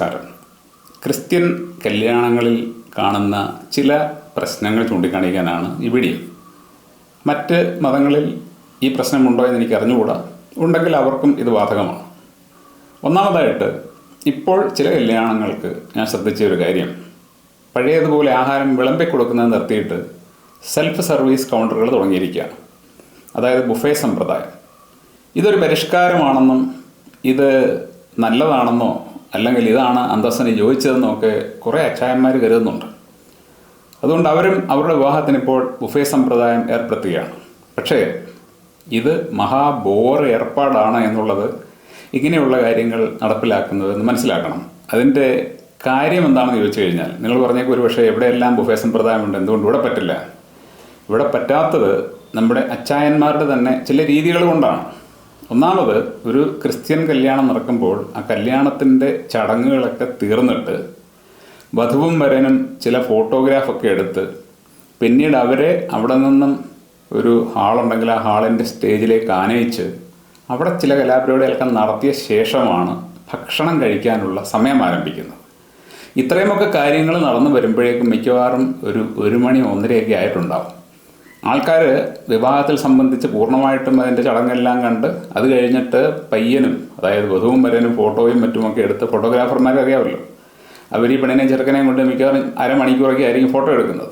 നമസ്കാരം. ക്രിസ്ത്യൻ കല്യാണങ്ങളിൽ കാണുന്ന ചില പ്രശ്നങ്ങൾ ചൂണ്ടിക്കാണിക്കാനാണ് ഈ വീഡിയോ. മറ്റ് മതങ്ങളിൽ ഈ പ്രശ്നമുണ്ടോ എന്ന് എനിക്ക് അറിഞ്ഞുകൂടാ. ഉണ്ടെങ്കിൽ അവർക്കും ഇത് ബാധകമാണ്. ഒന്നാമതായിട്ട് ഇപ്പോൾ ചില കല്യാണങ്ങൾക്ക് ഞാൻ ശ്രദ്ധിച്ച ഒരു കാര്യം. പഴയതുപോലെ ആഹാരം വിളമ്പി കൊടുക്കുന്നത് നിർത്തിയിട്ട് സെൽഫ് സർവീസ് കൗണ്ടറുകൾ തുടങ്ങിയിരിക്കുകയാണ്. അതായത് ബുഫേ സമ്പ്രദായം. ഇതൊരു പരിഷ്കാരമാണെന്നും ഇത് നല്ലതാണെന്നോ അല്ലെങ്കിൽ ഇതാണ് അന്തസ്സിന് ചോദിച്ചതെന്നൊക്കെ കുറേ അച്ചായന്മാർ കരുതുന്നുണ്ട്. അതുകൊണ്ട് അവരും അവരുടെ വിവാഹത്തിന് ഇപ്പോൾ ബുഫേ സമ്പ്രദായം ഏർപ്പെടുത്തുകയാണ്. പക്ഷേ ഇത് മഹാബോർ ഏർപ്പാടാണ് എന്നുള്ളത് ഇങ്ങനെയുള്ള കാര്യങ്ങൾ നടപ്പിലാക്കുന്നതെന്ന് മനസ്സിലാക്കണം. അതിന്റെ കാര്യം എന്താണെന്ന് ചോദിച്ചു കഴിഞ്ഞാൽ നിങ്ങൾ പറഞ്ഞേക്കും ഒരു പക്ഷേ എവിടെയെല്ലാം ബുഫേ സമ്പ്രദായമുണ്ട് എന്തുകൊണ്ട് ഇവിടെ പറ്റില്ല? ഇവിടെ പറ്റാത്തത് നമ്മുടെ അച്ചായന്മാരുടെ തന്നെ ചില രീതികൾ കൊണ്ടാണ്. ഒന്നാമത് ഒരു ക്രിസ്ത്യൻ കല്യാണം നടക്കുമ്പോൾ ആ കല്യാണത്തിന്റെ ചടങ്ങുകളൊക്കെ തീർന്നിട്ട് വധുവും വരനും ചില ഫോട്ടോഗ്രാഫൊക്കെ എടുത്ത് പിന്നീട് അവരെ അവിടെ നിന്നും ഒരു ഹാളുണ്ടെങ്കിൽ ആ ഹാളിന്റെ സ്റ്റേജിലേക്ക് ആനയിച്ച് അവിടെ ചില കലാപരിപാടികളൊക്കെ നടത്തിയ ശേഷമാണ് ഭക്ഷണം കഴിക്കാനുള്ള സമയം ആരംഭിക്കുന്നത്. ഇത്രയുമൊക്കെ കാര്യങ്ങൾ നടന്നു വരുമ്പോഴേക്കും മിക്കവാറും ഒരു ഒരു മണി ഒന്നരയൊക്കെ ആയിട്ടുണ്ടാവും. ആൾക്കാർ വിവാഹത്തിൽ സംബന്ധിച്ച് പൂർണമായിട്ടും അതിന്റെ ചടങ്ങെല്ലാം കണ്ട് അത് കഴിഞ്ഞിട്ട് പയ്യനും അതായത് വധുവും വരനും ഫോട്ടോയും മറ്റുമൊക്കെ എടുത്ത് ഫോട്ടോഗ്രാഫർമാരെ അറിയാമല്ലോ. അവർ ഈ പെണ്ണിനെയും ചെറുക്കനെയും കൊണ്ട് മിക്കവാറും അരമണിക്കൂറൊക്കെ ആയിരിക്കും ഫോട്ടോ എടുക്കുന്നത്.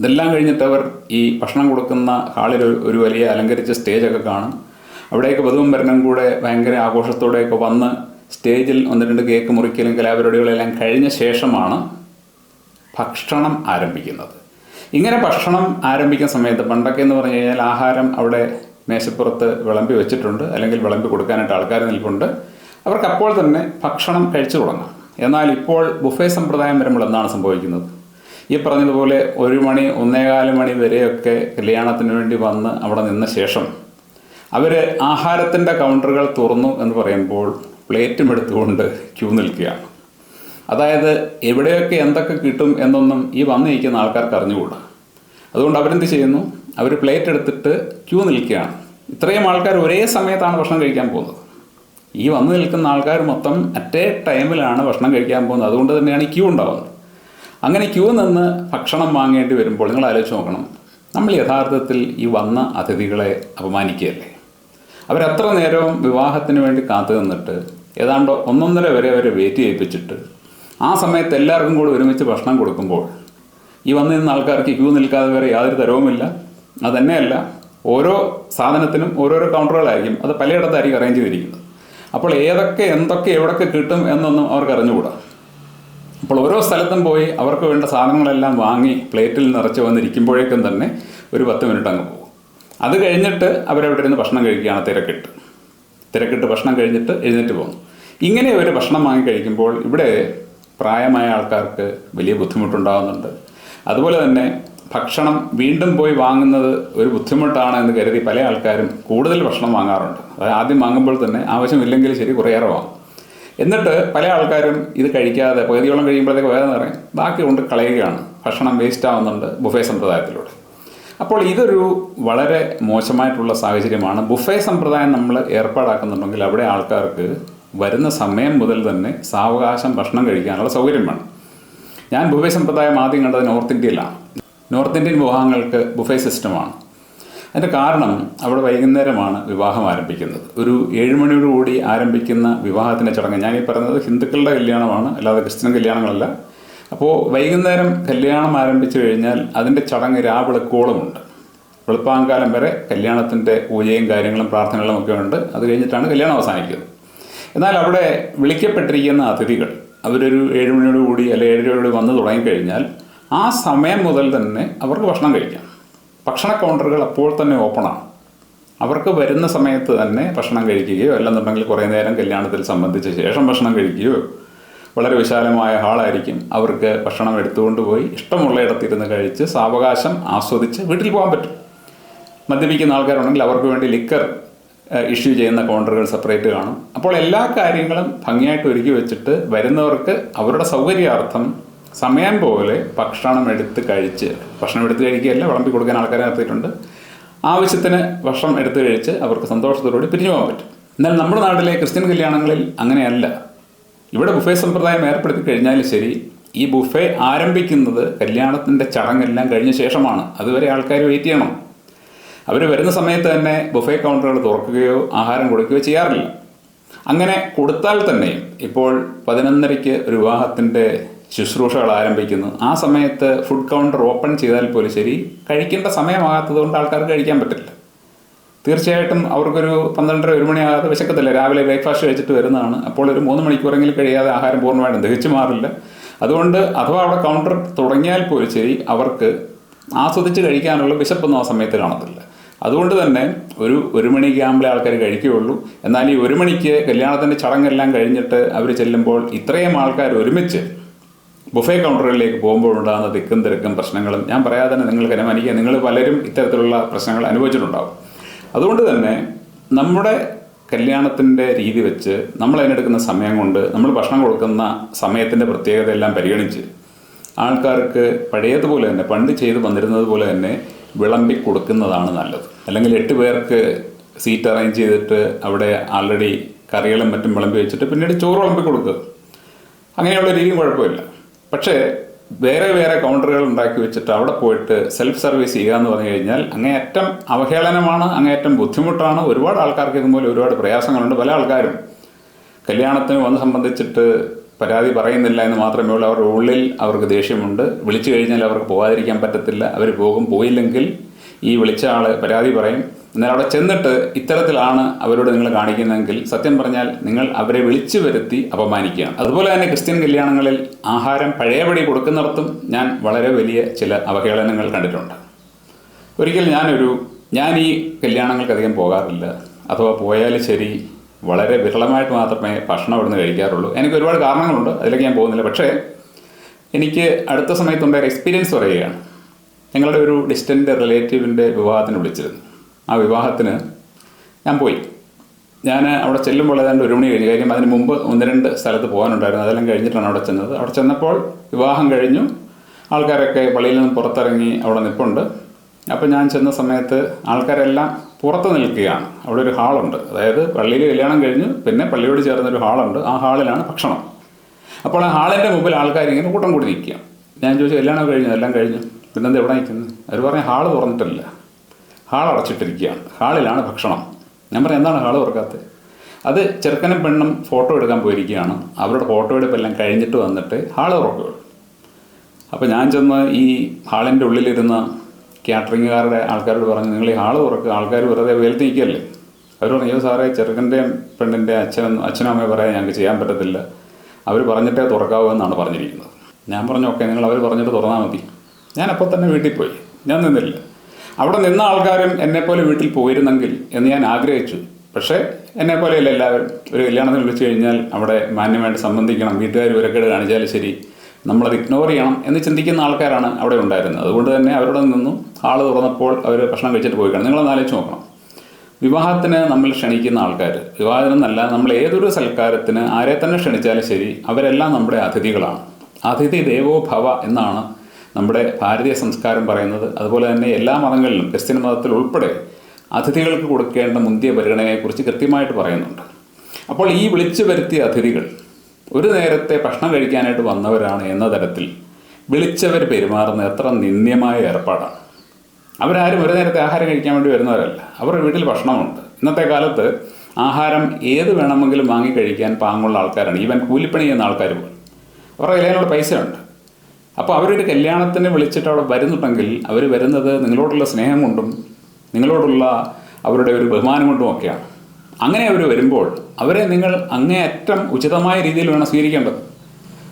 ഇതെല്ലാം കഴിഞ്ഞിട്ട് അവർ ഈ ഭക്ഷണം കൊടുക്കുന്ന ഹാളിൽ ഒരു- വലിയ അലങ്കരിച്ച സ്റ്റേജൊക്കെ കാണും. അവിടേക്ക് വധുവും വരനും കൂടെ ഭയങ്കര ആഘോഷത്തോടെയൊക്കെ വന്ന് സ്റ്റേജിൽ ഒന്ന് രണ്ട് കേക്ക് മുറിക്കലും കലാപരിപാടികളെല്ലാം കഴിഞ്ഞ ശേഷമാണ് ഭക്ഷണം ആരംഭിക്കുന്നത്. ഇങ്ങനെ ഭക്ഷണം ആരംഭിക്കുന്ന സമയത്ത് പണ്ടൊക്കെ എന്ന് പറഞ്ഞു കഴിഞ്ഞാൽ ആഹാരം അവിടെ മേശപ്പുറത്ത് വിളമ്പി വെച്ചിട്ടുണ്ട് അല്ലെങ്കിൽ വിളമ്പി കൊടുക്കാനായിട്ട് ആൾക്കാർ നിൽപ്പുണ്ട്. അവർക്ക് അപ്പോൾ തന്നെ ഭക്ഷണം കഴിച്ചു തുടങ്ങാം. എന്നാൽ ഇപ്പോൾ ബുഫേ സമ്പ്രദായം വരുമ്പോൾ എന്താണ് സംഭവിക്കുന്നത്? ഈ പറഞ്ഞതുപോലെ ഒരു മണി ഒന്നേകാൽ മണി വരെയൊക്കെ കല്യാണത്തിന് വേണ്ടി വന്ന് അവിടെ നിന്ന ശേഷം അവർ ആഹാരത്തിന്റെ കൗണ്ടറുകൾ തുറന്നു എന്ന് പറയുമ്പോൾ പ്ലേറ്റും എടുത്തുകൊണ്ട് ക്യൂ നിൽക്കുകയാണ് അതായത് എവിടെയൊക്കെ എന്തൊക്കെ കിട്ടും എന്നൊന്നും ഈ വന്നിരിക്കുന്ന ആൾക്കാർക്ക് അറിഞ്ഞുകൂടാ. അതുകൊണ്ട് അവരെന്ത് ചെയ്യുന്നു? അവർ പ്ലേറ്റ് എടുത്തിട്ട് ക്യൂ നിൽക്കുകയാണ്. ഇത്രയും ആൾക്കാർ ഒരേ സമയത്താണ് ഭക്ഷണം കഴിക്കാൻ പോകുന്നത്. ഈ വന്നു നിൽക്കുന്ന ആൾക്കാർ മൊത്തം അറ്റേ ടൈമിലാണ് ഭക്ഷണം കഴിക്കാൻ പോകുന്നത്. അതുകൊണ്ട് തന്നെയാണ് ഈ ക്യൂ ഉണ്ടാകുന്നത് അങ്ങനെ ക്യൂ നിന്ന് ഭക്ഷണം വാങ്ങേണ്ടി വരുമ്പോൾ നിങ്ങൾ ആലോചിച്ച് നോക്കണം. നമ്മൾ യഥാർത്ഥത്തിൽ ഈ വന്ന അതിഥികളെ അപമാനിക്കുകയല്ലേ? അവരത്ര നേരവും വിവാഹത്തിന് വേണ്ടി കാത്തു നിന്നിട്ട് ഏതാണ്ട് ഒന്നൊന്നര വരെ അവരെ വെയിറ്റ് ചെയ്യിപ്പിച്ചിട്ട് ആ സമയത്ത് എല്ലാവർക്കും കൂടി ഒരുമിച്ച് ഭക്ഷണം കൊടുക്കുമ്പോൾ ഈ വന്നു നിന്ന ആൾക്കാർക്ക് ക്യൂ നിൽക്കാതെ വേറെ യാതൊരു തരവുമില്ല. അതന്നെയല്ല ഓരോ സാധനത്തിനും ഓരോരോ കൗണ്ടറുകളായിരിക്കും അത് പലയിടത്തായിരിക്കും അറേഞ്ച് ചെയ്തിരിക്കുന്നത്. അപ്പോൾ ഏതൊക്കെ എന്തൊക്കെ എവിടൊക്കെ കിട്ടും എന്നൊന്നും അവർക്ക് അറിഞ്ഞുകൂടാ. അപ്പോൾ ഓരോ സ്ഥലത്തും പോയി അവർക്ക് വേണ്ട സാധനങ്ങളെല്ലാം വാങ്ങി പ്ലേറ്റിൽ നിറച്ച് വന്നിരിക്കുമ്പോഴേക്കും തന്നെ ഒരു പത്ത് മിനിറ്റ് അങ്ങ് പോകും. അത് കഴിഞ്ഞിട്ട് അവരവിടെ ഇരുന്ന് ഭക്ഷണം കഴിക്കുകയാണ് തിരക്കിട്ട്. തിരക്കിട്ട് ഭക്ഷണം കഴിഞ്ഞിട്ട് എഴുന്നേറ്റ് പോകുന്നു. ഇങ്ങനെ ഒരു ഭക്ഷണം വാങ്ങി കഴിക്കുമ്പോൾ ഇവിടെ പ്രായമായ ആൾക്കാർക്ക് വലിയ ബുദ്ധിമുട്ടുണ്ടാകുന്നുണ്ട് അതുപോലെ തന്നെ ഭക്ഷണം വീണ്ടും പോയി വാങ്ങുന്നത് ഒരു ബുദ്ധിമുട്ടാണ് എന്ന് കരുതി പല ആൾക്കാരും കൂടുതൽ ഭക്ഷണം വാങ്ങാറുണ്ട്. അതായത് ആദ്യം വാങ്ങുമ്പോൾ തന്നെ ആവശ്യമില്ലെങ്കിൽ ശരി കുറേയേറെ വാങ്ങും. എന്നിട്ട് പല ആൾക്കാരും ഇത് കഴിക്കാതെ പകുതിയോളം കഴിയുമ്പോഴത്തേക്ക് വേറെ നിറയും. ബാക്കി കൊണ്ട് കളയുകയാണ്. ഭക്ഷണം വേസ്റ്റ് ആവുന്നുണ്ട് ബുഫേ സമ്പ്രദായത്തിലൂടെ. അപ്പോൾ ഇതൊരു വളരെ മോശമായിട്ടുള്ള സാഹചര്യമാണ്. ബുഫേ സമ്പ്രദായം നമ്മൾ ഏർപ്പാടാക്കുന്നുണ്ടെങ്കിൽ അവിടെ ആൾക്കാർക്ക് വരുന്ന സമയം മുതൽ തന്നെ സാവകാശം ഭക്ഷണം കഴിക്കാനുള്ള സൗകര്യം വേണം. ഞാൻ ബുഫേ സമ്പ്രദായം ആദ്യം കണ്ടത് നോർത്ത് ഇന്ത്യയിലാണ് നോർത്ത് ഇന്ത്യൻ വിവാഹങ്ങൾക്ക് ബുഫേ സിസ്റ്റമാണ്. അതിന്റെ കാരണം അവിടെ വൈകുന്നേരമാണ് വിവാഹം ആരംഭിക്കുന്നത്. ഒരു ഏഴുമണിയോടുകൂടി ആരംഭിക്കുന്ന വിവാഹത്തിന്റെ ചടങ്ങ്. ഞാൻ പറയുന്നത് ഹിന്ദുക്കളുടെ കല്യാണമാണ് അല്ലാതെ ക്രിസ്ത്യൻ കല്യാണങ്ങളല്ല. അപ്പോൾ വൈകുന്നേരം കല്യാണം ആരംഭിച്ചു കഴിഞ്ഞാൽ അതിന്റെ ചടങ്ങ് രാവിളക്കോളമുണ്ട് വെളുപ്പാങ്കാലം വരെ കല്യാണത്തിന്റെ പൂജയും കാര്യങ്ങളും പ്രാർത്ഥനകളും ഒക്കെ ഉണ്ട്. അത് കഴിഞ്ഞിട്ടാണ് കല്യാണം അവസാനിക്കുന്നത്. എന്നാൽ അവിടെ വിളിക്കപ്പെട്ടിരിക്കുന്ന അതിഥികൾ അവരൊരു ഏഴുമണിയോട് കൂടി അല്ലെ ഏഴരയോട് വന്ന് തുടങ്ങിക്കഴിഞ്ഞാൽ ആ സമയം മുതൽ തന്നെ അവർക്ക് ഭക്ഷണം കഴിക്കാം. ഭക്ഷണ കൗണ്ടറുകൾ അപ്പോൾ തന്നെ ഓപ്പണാണ് അവർക്ക് വരുന്ന സമയത്ത് തന്നെ ഭക്ഷണം കഴിക്കുകയോ അല്ലെന്നുണ്ടെങ്കിൽ കുറേ നേരം കല്യാണത്തിൽ സംബന്ധിച്ച ശേഷം ഭക്ഷണം കഴിക്കുകയോ വളരെ വിശാലമായ ഹാളായിരിക്കും അവർക്ക് ഭക്ഷണം എടുത്തുകൊണ്ട് പോയി ഇഷ്ടമുള്ള ഇടത്തിരുന്ന് കഴിച്ച് സാവകാശം ആസ്വദിച്ച് വീട്ടിൽ പോകാൻ പറ്റും. മദ്യപിക്കുന്ന ആൾക്കാരുണ്ടെങ്കിൽ അവർക്ക് വേണ്ടി ലിക്കർ ഇഷ്യൂ ചെയ്യുന്ന കൗണ്ടറുകൾ സെപ്പറേറ്റ് കാണും. അപ്പോൾ എല്ലാ കാര്യങ്ങളും ഭംഗിയായിട്ട് ഒരുക്കി വെച്ചിട്ട് വരുന്നവർക്ക് അവരുടെ സൗകര്യാർത്ഥം സമയം പോലെ ഭക്ഷണം എടുത്ത് കഴിച്ച് ഭക്ഷണം എടുത്ത് കഴിക്കുകയല്ല വിളമ്പി കൊടുക്കാൻ ആൾക്കാരെ നിർത്തിയിട്ടുണ്ട്. ആവശ്യത്തിന് ഭക്ഷണം എടുത്ത് കഴിച്ച് അവർക്ക് സന്തോഷത്തോടുകൂടി പിരിഞ്ഞു പോകാൻ പറ്റും. എന്നാൽ നമ്മുടെ നാട്ടിലെ ക്രിസ്ത്യൻ കല്യാണങ്ങളിൽ അങ്ങനെയല്ല. ഇവിടെ ബുഫേ സമ്പ്രദായം ഏർപ്പെടുത്തി കഴിഞ്ഞാൽ ശരി ഈ ബുഫേ ആരംഭിക്കുന്നത് കല്യാണത്തിന്റെ ചടങ്ങെല്ലാം കഴിഞ്ഞ ശേഷമാണ്. അതുവരെ ആൾക്കാർ വെയിറ്റ് ചെയ്യണം. അവർ വരുന്ന സമയത്ത് തന്നെ ബുഫേ കൗണ്ടറുകൾ തുറക്കുകയോ ആഹാരം കൊടുക്കുകയോ ചെയ്യാറില്ല. അങ്ങനെ കൊടുത്താൽ തന്നെ ഇപ്പോൾ പതിനൊന്നരയ്ക്ക് ഒരു വിവാഹത്തിന്റെ ശുശ്രൂഷകൾ ആരംഭിക്കുന്നു. ആ സമയത്ത് ഫുഡ് കൗണ്ടർ ഓപ്പൺ ചെയ്താൽ പോലും ശരി കഴിക്കേണ്ട സമയമാകാത്തത് കൊണ്ട് ആൾക്കാർക്ക് കഴിക്കാൻ പറ്റില്ല. തീർച്ചയായിട്ടും അവർക്കൊരു പന്ത്രണ്ടര ഒരു മണിയാകാതെ വിശക്കത്തില്ല. രാവിലെ ബ്രേക്ക്ഫാസ്റ്റ് കഴിച്ചിട്ട് വരുന്നതാണ്. അപ്പോൾ ഒരു മൂന്ന് മണിക്കൂറെങ്കിലും കഴിയാതെ ആഹാരം പൂർണമായിട്ടും ദഹിച്ചു മാറില്ല. അതുകൊണ്ട് അഥവാ അവിടെ കൗണ്ടർ തുടങ്ങിയാൽ പോലും ശരി അവർക്ക് ആസ്വദിച്ച് കഴിക്കാനുള്ള വിശപ്പൊന്നും ആ സമയത്ത് കാണത്തില്ല. അതുകൊണ്ട് തന്നെ ഒരു ഒരു മണിക്ക് ആകുമ്പോഴേ ആൾക്കാർ കഴിക്കുകയുള്ളൂ. എന്നാൽ ഈ ഒരു മണിക്ക് കല്യാണത്തിന്റെ ചടങ്ങെല്ലാം കഴിഞ്ഞിട്ട് അവർ ചെല്ലുമ്പോൾ ഇത്രയും ആൾക്കാർ ഒരുമിച്ച് ബുഫേ കൗണ്ടറുകളിലേക്ക് പോകുമ്പോൾ ഉണ്ടാകുന്ന തിക്കും തിരക്കും പ്രശ്നങ്ങളും ഞാൻ പറയാതെ തന്നെ നിങ്ങൾക്ക് അനുമാനിക്കുക നിങ്ങൾ പലരും ഇത്തരത്തിലുള്ള പ്രശ്നങ്ങൾ അനുഭവിച്ചിട്ടുണ്ടാകും അതുകൊണ്ട് തന്നെ നമ്മുടെ കല്യാണത്തിന്റെ രീതി വെച്ച് നമ്മൾ അതിനെടുക്കുന്ന സമയം കൊണ്ട് നമ്മൾ ഭക്ഷണം കൊടുക്കുന്ന സമയത്തിന്റെ പ്രത്യേകതയെല്ലാം പരിഗണിച്ച് ആൾക്കാർക്ക് പഴയതുപോലെ തന്നെ പണ്ട് ചെയ്ത് വന്നിരുന്നത് പോലെ തന്നെ വിളമ്പി കൊടുക്കുന്നതാണ് നല്ലത്. അല്ലെങ്കിൽ എട്ട് പേർക്ക് സീറ്റ് അറേഞ്ച് ചെയ്തിട്ട് അവിടെ ആൾറെഡി കറികളും മറ്റും വിളമ്പി വെച്ചിട്ട് പിന്നീട് ചോറ് വിളമ്പി കൊടുക്കുക. അങ്ങനെയുള്ള രീതിയും കുഴപ്പമില്ല. പക്ഷേ വേറെ വേറെ കൗണ്ടറുകൾ ഉണ്ടാക്കി വെച്ചിട്ട് അവിടെ പോയിട്ട് സെൽഫ് സർവീസ് ചെയ്യുക എന്ന് പറഞ്ഞു കഴിഞ്ഞാൽ അങ്ങേയറ്റം അവഹേളനമാണ് അങ്ങേയറ്റം ബുദ്ധിമുട്ടാണ്. ഒരുപാട് ആൾക്കാർക്ക് ഇതുപോലെ ഒരുപാട് പ്രയാസങ്ങളുണ്ട് പല ആൾക്കാരും. കല്യാണത്തിന് വന്ന് സംബന്ധിച്ചിട്ട് പരാതി പറയുന്നില്ല എന്ന് മാത്രമേ ഉള്ളൂ. അവരുടെ ഉള്ളിൽ അവർക്ക് ദേഷ്യമുണ്ട്. വിളിച്ചു കഴിഞ്ഞാൽ അവർക്ക് പോകാതിരിക്കാൻ പറ്റത്തില്ല. അവർ പോകും. പോയില്ലെങ്കിൽ ഈ വിളിച്ച ആൾ പരാതി പറയും. എന്നാൽ അവിടെ ചെന്നിട്ട് ഇത്തരത്തിലാണ് അവരോട് നിങ്ങൾ കാണിക്കുന്നതെങ്കിൽ സത്യം പറഞ്ഞാൽ നിങ്ങൾ അവരെ വിളിച്ചു വരുത്തി അപമാനിക്കുകയാണ്. അതുപോലെ തന്നെ ക്രിസ്ത്യൻ കല്യാണങ്ങളിൽ ആഹാരം പഴയപടി കൊടുക്കുന്നിടത്തും ഞാൻ വളരെ വലിയ ചില അവഹേളനങ്ങൾ കണ്ടിട്ടുണ്ട്. ഒരിക്കൽ ഞാനൊരു ഞാൻ ഈ കല്യാണങ്ങൾക്ക് അധികം പോകാറില്ല. അഥവാ പോയാൽ ശരി വളരെ വിരളമായിട്ട് മാത്രമേ ഭക്ഷണം ഇവിടുന്ന് കഴിക്കാറുള്ളൂ. എനിക്ക് ഒരുപാട് കാരണങ്ങളുണ്ട് അതിലേക്ക് ഞാൻ പോകുന്നില്ല. പക്ഷേ എനിക്ക് അടുത്ത സമയത്തുണ്ടായ ഒരു എക്സ്പീരിയൻസ് പറയുകയാണ്. ഞങ്ങളുടെ ഒരു ഡിസ്റ്റന്റ് റിലേറ്റീവിന്റെ വിവാഹത്തിന് വിളിച്ചിരുന്നു. ആ വിവാഹത്തിന് ഞാൻ പോയി. ഞാൻ അവിടെ ചെല്ലുമ്പോൾ ഏതാണ്ട് ഒരു മണി കഴിഞ്ഞു കാര്യം അതിന് മുമ്പ് ഒന്ന് രണ്ട് സ്ഥലത്ത് പോകാനുണ്ടായിരുന്നു. അതെല്ലാം കഴിഞ്ഞിട്ടാണ് അവിടെ ചെന്നത്. അവിടെ ചെന്നപ്പോൾ വിവാഹം കഴിഞ്ഞു. ആൾക്കാരൊക്കെ പള്ളിയിൽ നിന്ന് പുറത്തിറങ്ങി അവിടെ നിൽപ്പുണ്ട് അപ്പോൾ ഞാൻ ചെന്ന സമയത്ത് ആൾക്കാരെല്ലാം പുറത്ത് നിൽക്കുകയാണ്. അവിടെ ഒരു ഹാളുണ്ട്. അതായത് പള്ളിയിൽ കല്യാണം കഴിഞ്ഞ് പിന്നെ പള്ളിയോട് ചേർന്നൊരു ഹാളുണ്ട്. ആ ഹാളിലാണ് ഭക്ഷണം. അപ്പോൾ ആ ഹാളിന്റെ മുമ്പിൽ ആൾക്കാർ ഇങ്ങനെ കൂട്ടം കൂടി നിൽക്കുക. ഞാൻ ചോദിച്ചു കല്യാണം കഴിഞ്ഞു എല്ലാം കഴിഞ്ഞു? പിന്നെന്ത് എവിടെ നിൽക്കുന്നത്? അവർ പറഞ്ഞ ഹാൾ തുറന്നിട്ടില്ല. ഹാൾ അടച്ചിട്ടിരിക്കുകയാണ്. ഹാളിലാണ് ഭക്ഷണം. ഞാൻ പറഞ്ഞു എന്താണ് ഹാൾ തുറക്കാത്തത്? അത് ചെറുക്കനും പെണ്ണും ഫോട്ടോ എടുക്കാൻ പോയിരിക്കുകയാണ്. അവരുടെ ഫോട്ടോ എടുപ്പെല്ലാം കഴിഞ്ഞിട്ട് വന്നിട്ട് ഹാൾ തുറക്കുകയുള്ളൂ. അപ്പോൾ ഞാൻ ചെന്ന് ഈ ഹാളിന്റെ ഉള്ളിലിരുന്ന കാറ്ററിംഗുകാരുടെ ആൾക്കാരോട് പറഞ്ഞു നിങ്ങൾ ഈ ഹാൾ തുറക്കുക ആൾക്കാർ വെറുതെ വെയിലത്ത് നിൽക്കുകയല്ലേ അവർ പറഞ്ഞു അയ്യോ സാറേ ചെറുക്കന്റെയും പെണ്ണിന്റെ അച്ഛനും അച്ഛനും അമ്മയും പറയാൻ ഞങ്ങൾക്ക് ചെയ്യാൻ പറ്റത്തില്ല. അവർ പറഞ്ഞിട്ടേ തുറക്കാവൂ എന്നാണ് പറഞ്ഞിരിക്കുന്നത്. ഞാൻ പറഞ്ഞു ഓക്കെ നിങ്ങൾ അവർ പറഞ്ഞിട്ട് തുറന്നാൽ മതി. ഞാൻ അപ്പോൾ തന്നെ വീട്ടിൽ പോയി. ഞാൻ നിന്നില്ല. അവിടെ നിന്ന ആൾക്കാരും എന്നെപ്പോലെ വീട്ടിൽ പോയിരുന്നെങ്കിൽ എന്ന് ഞാൻ ആഗ്രഹിച്ചു. പക്ഷേ എന്നെപ്പോലെയല്ല എല്ലാവരും. ഒരു കല്യാണത്തിന് വിളിച്ചു കഴിഞ്ഞാൽ അവിടെ മാന്യമായിട്ട് സംബന്ധിക്കണം വീട്ടുകാർ വിരക്കേട് കാണിച്ചാലും ശരി. നമ്മളത് ഇഗ്നോർ ചെയ്യണം എന്ന് ചിന്തിക്കുന്ന ആൾക്കാരാണ് അവിടെ ഉണ്ടായിരുന്നത്. അതുകൊണ്ട് തന്നെ അവരുടെ നിന്നും ആൾ തുറന്നപ്പോൾ അവർ ഭക്ഷണം കഴിച്ചിട്ട് പോയി കാണും നിങ്ങളൊന്ന് ആലോചിച്ച് നോക്കണം. വിവാഹത്തിന് നമ്മൾ ക്ഷണിക്കുന്ന ആൾക്കാർ വിവാഹത്തിനെന്നല്ല നമ്മൾ ഏതൊരു സൽക്കാരത്തിന് ആരെ തന്നെ ക്ഷണിച്ചാലും ശരി അവരെല്ലാം നമ്മുടെ അതിഥികളാണ്. അതിഥി ദേവോ ഭവ എന്നാണ് നമ്മുടെ ഭാരതീയ സംസ്കാരം പറയുന്നത്. അതുപോലെ തന്നെ എല്ലാ മതങ്ങളിലും ക്രിസ്ത്യൻ മതത്തിൽ ഉൾപ്പെടെ അതിഥികൾക്ക് കൊടുക്കേണ്ട മുന്തിയ പരിഗണനയെക്കുറിച്ച് കൃത്യമായിട്ട് പറയുന്നുണ്ട്. അപ്പോൾ ഈ വിളിച്ചു വരുത്തിയ അതിഥികൾ ഒരു നേരത്തെ ഭക്ഷണം കഴിക്കാനായിട്ട് വന്നവരാണ് എന്ന തരത്തിൽ വിളിച്ചവർ പെരുമാറുന്ന എത്ര നിന്ദ്യമായ ഏർപ്പാടാണ്. അവരാരും ഒരു നേരത്തെ ആഹാരം കഴിക്കാൻ വേണ്ടി വരുന്നവരല്ല. അവരുടെ വീട്ടിൽ ഭക്ഷണമുണ്ട്. ഇന്നത്തെ കാലത്ത് ആഹാരം ഏത് വേണമെങ്കിലും വാങ്ങി കഴിക്കാൻ പാങ്ങുള്ള ആൾക്കാരാണ്. ഈവൻ കൂലിപ്പണി ചെയ്യുന്ന ആൾക്കാർ പോലും. അവരുടെ കയ്യിലുള്ള പൈസയുണ്ട്. അപ്പോൾ അവരൊരു കല്യാണത്തിന് വിളിച്ചിട്ട് അവിടെ വരുന്നുണ്ടെങ്കിൽ അവർ വരുന്നത് നിങ്ങളോടുള്ള സ്നേഹം കൊണ്ടും നിങ്ങളോടുള്ള അവരുടെ ഒരു ബഹുമാനം കൊണ്ടും ഒക്കെയാണ് അങ്ങനെ അവർ വരുമ്പോൾ അവരെ നിങ്ങൾ അങ്ങേയറ്റം ഉചിതമായ രീതിയിൽ വേണം സ്വീകരിക്കേണ്ടത്.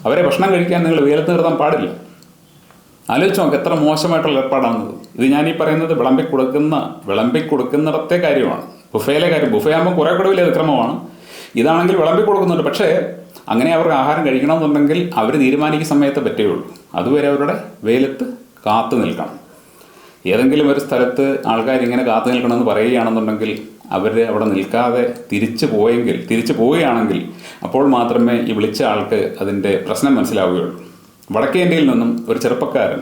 അവരെ ഭക്ഷണം കഴിക്കാൻ നിങ്ങൾ ഉയർത്തി നിർത്താൻ പാടില്ല. ആലോചിച്ച് നോക്ക് എത്ര മോശമായിട്ടുള്ള ഏർപ്പാടാണത്. ഇത് ഞാൻ ഈ പറയുന്നത് വിളമ്പി കൊടുക്കുന്ന വിളമ്പി കൊടുക്കുന്നിടത്തെ കാര്യമാണ്. ബുഫയിലെ കാര്യം ബുഫേ ആകുമ്പോൾ കുറേ കൂടെ വലിയ അതിക്രമമാണ്. ഇതാണെങ്കിൽ വിളമ്പി കൊടുക്കുന്നുണ്ട്. പക്ഷേ അങ്ങനെ അവർക്ക് ആഹാരം കഴിക്കണമെന്നുണ്ടെങ്കിൽ അവർ തീരുമാനിക്കുന്ന സമയത്ത് പറ്റുകയുള്ളൂ അതുവരെ അവരുടെ വെയിലത്ത് കാത്തു നിൽക്കണം. ഏതെങ്കിലും ഒരു സ്ഥലത്ത് ആൾക്കാർ ഇങ്ങനെ കാത്തു നിൽക്കണമെന്ന് പറയുകയാണെന്നുണ്ടെങ്കിൽ അവർ അവിടെ നിൽക്കാതെ തിരിച്ചു പോയെങ്കിൽ തിരിച്ചു പോവുകയാണെങ്കിൽ അപ്പോൾ മാത്രമേ ഈ വിളിച്ച ആൾക്ക് അതിന്റെ പ്രശ്നം മനസ്സിലാവുകയുള്ളൂ. വടക്കേ ഇന്ത്യയിൽ നിന്നും ഒരു ചെറുപ്പക്കാരൻ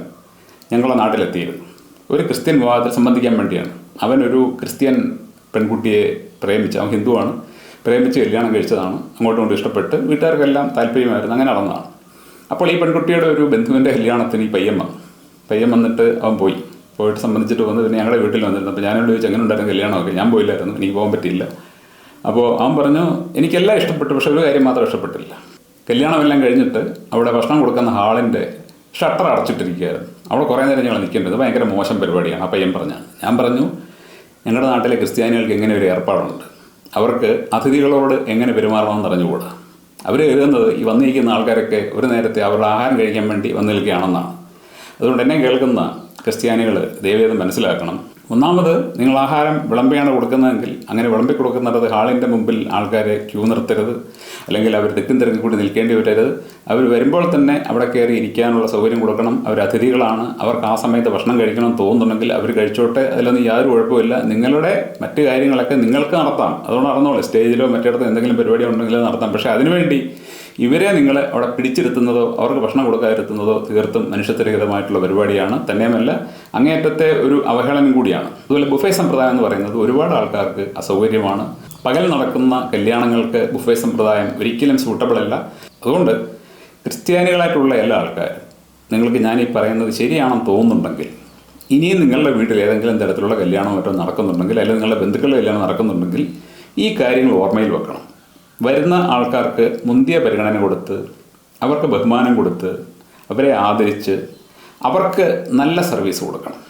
ഞങ്ങളുടെ നാട്ടിലെത്തിയിരുന്നു. ഒരു ക്രിസ്ത്യൻ വിവാഹത്തിൽ സംബന്ധിക്കാൻ വേണ്ടിയാണ്. അവനൊരു ക്രിസ്ത്യൻ പെൺകുട്ടിയെ പ്രേമിച്ച് അവൻ ഹിന്ദുവാണ് പ്രേമിച്ച് കല്യാണം കഴിച്ചതാണ് അങ്ങോട്ടും കൊണ്ട് ഇഷ്ടപ്പെട്ട് വീട്ടുകാർക്കെല്ലാം താല്പര്യമായിരുന്നു അങ്ങനെ നടന്നതാണ്. അപ്പോൾ ഈ പെൺകുട്ടിയുടെ ഒരു ബന്ധുവിന്റെ കല്യാണത്തിന് ഈ പയ്യൻ വന്നു പയ്യൻ വന്നിട്ട് അവൻ പോയി. പോയിട്ട് സംബന്ധിച്ചിട്ട് വന്ന് പിന്നെ ഞങ്ങളുടെ വീട്ടിൽ വന്നിരുന്നു. അപ്പോൾ ഞാനോട് ചോദിച്ചു എങ്ങനെ ഉണ്ടായിരുന്നു കല്യാണമൊക്കെ? ഞാൻ പോയില്ലായിരുന്നു എനിക്ക് പോകാൻ പറ്റിയില്ല. അപ്പോൾ അവൻ പറഞ്ഞു എനിക്കെല്ലാം ഇഷ്ടപ്പെട്ടു പക്ഷേ ഒരു കാര്യം മാത്രം ഇഷ്ടപ്പെട്ടില്ല. കല്യാണമെല്ലാം കഴിഞ്ഞിട്ട് അവിടെ ഭക്ഷണം കൊടുക്കുന്ന ഹാളിന്റെ ഷട്ടർ അടച്ചിട്ടിരിക്കുകയായിരുന്നു. അവിടെ കുറേ നേരം ഞങ്ങൾ നിൽക്കേണ്ടത് ഭയങ്കര മോശം പരിപാടിയാണ്. ആ ഞാൻ പറഞ്ഞാണ് ഞാൻ പറഞ്ഞു ഞങ്ങളുടെ നാട്ടിലെ ക്രിസ്ത്യാനികൾക്ക് എങ്ങനെ ഒരു ഏർപ്പാടുണ്ട്? അവർക്ക് അതിഥികളോട് എങ്ങനെ പെരുമാറണമെന്ന് അറിഞ്ഞുകൂടാ? അവർ എഴുതുന്നത് ഈ വന്നിരിക്കുന്ന ആൾക്കാരൊക്കെ ഒരു നേരത്തെ അവരുടെ ആഹാരം കഴിക്കാൻ വേണ്ടി വന്നിരിക്കുകയാണെന്നാണ്. അതുകൊണ്ട് എന്നെ കേൾക്കുന്ന ക്രിസ്ത്യാനികൾ ദൈവവേദം മനസ്സിലാക്കണം. ഒന്നാമത് നിങ്ങൾ ആഹാരം വിളമ്പിയാണ് കൊടുക്കുന്നതെങ്കിൽ അങ്ങനെ വിളമ്പി കൊടുക്കുന്നിടത്ത് ഹാളിന്റെ മുമ്പിൽ ആൾക്കാരെ ക്യൂ നിർത്തരുത്. അല്ലെങ്കിൽ അവർ തിക്കും തിരക്കി കൂടി നിൽക്കേണ്ടി വരരുത്. അവർ വരുമ്പോൾ തന്നെ അവിടെ കയറി ഇരിക്കാനുള്ള സൗകര്യം കൊടുക്കണം. അവർ അതിഥികളാണ്. അവർക്ക് ആ സമയത്ത് ഭക്ഷണം കഴിക്കണം തോന്നുന്നുണ്ടെങ്കിൽ അവർ കഴിച്ചോട്ടെ. അതിലൊന്നും യാതൊരു കുഴപ്പമില്ല നിങ്ങളുടെ മറ്റു കാര്യങ്ങളൊക്കെ നിങ്ങൾക്ക് നടത്താം. അതുകൊണ്ട് നടന്നോളൂ. സ്റ്റേജിലോ മറ്റിടത്തോ എന്തെങ്കിലും പരിപാടി ഉണ്ടെങ്കിൽ അത് നടത്താം. പക്ഷേ അതിനുവേണ്ടി ഇവരെ നിങ്ങൾ അവിടെ പിടിച്ചിരുത്തുന്നതോ അവർക്ക് ഭക്ഷണം കൊടുക്കാതിരുത്തുന്നതോ തീർത്തും മനുഷ്യത്വരഹിതമായിട്ടുള്ള പരിപാടിയാണ്. തന്നെയുമല്ല അങ്ങേയറ്റത്തെ ഒരു അവഹേളനം കൂടിയാണ്. അതുപോലെ ബുഫേ സമ്പ്രദായം എന്ന് പറയുന്നത് ഒരുപാട് ആൾക്കാർക്ക് അസൗകര്യമാണ്. പകൽ നടക്കുന്ന കല്യാണങ്ങൾക്ക് ബുഫേ സമ്പ്രദായം ഒരിക്കലും സൂട്ടബിൾ അല്ല. അതുകൊണ്ട് ക്രിസ്ത്യാനികളായിട്ടുള്ള എല്ലാ ആൾക്കാരും നിങ്ങൾക്ക് ഞാൻ ഈ പറയുന്നത് ശരിയാണെന്ന് തോന്നുന്നുണ്ടെങ്കിൽ ഇനിയും നിങ്ങളുടെ വീട്ടിൽ ഏതെങ്കിലും തരത്തിലുള്ള കല്യാണം മറ്റോ നടക്കുന്നുണ്ടെങ്കിൽ അല്ലെങ്കിൽ നിങ്ങളുടെ ബന്ധുക്കളുടെ കല്യാണം നടക്കുന്നുണ്ടെങ്കിൽ ഈ കാര്യങ്ങൾ ഓർമ്മയിൽ വെക്കണം. വരുന്ന ആൾക്കാർക്ക് മുന്തിയ പരിഗണന കൊടുത്ത് അവർക്ക് ബഹുമാനം കൊടുത്ത് അവരെ ആദരിച്ച് അവർക്ക് നല്ല സർവീസ് കൊടുക്കണം.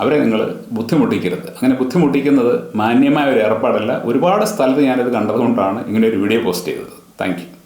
അവരെ നിങ്ങൾ ബുദ്ധിമുട്ടിക്കരുത്. അങ്ങനെ ബുദ്ധിമുട്ടിക്കുന്നത് മാന്യമായ ഒരു ഏർപ്പാടല്ല. ഒരുപാട് സ്ഥലത്ത് ഞാനിത് കണ്ടതുകൊണ്ടാണ് ഇങ്ങനെ ഒരു വീഡിയോ പോസ്റ്റ് ചെയ്തത്. താങ്ക്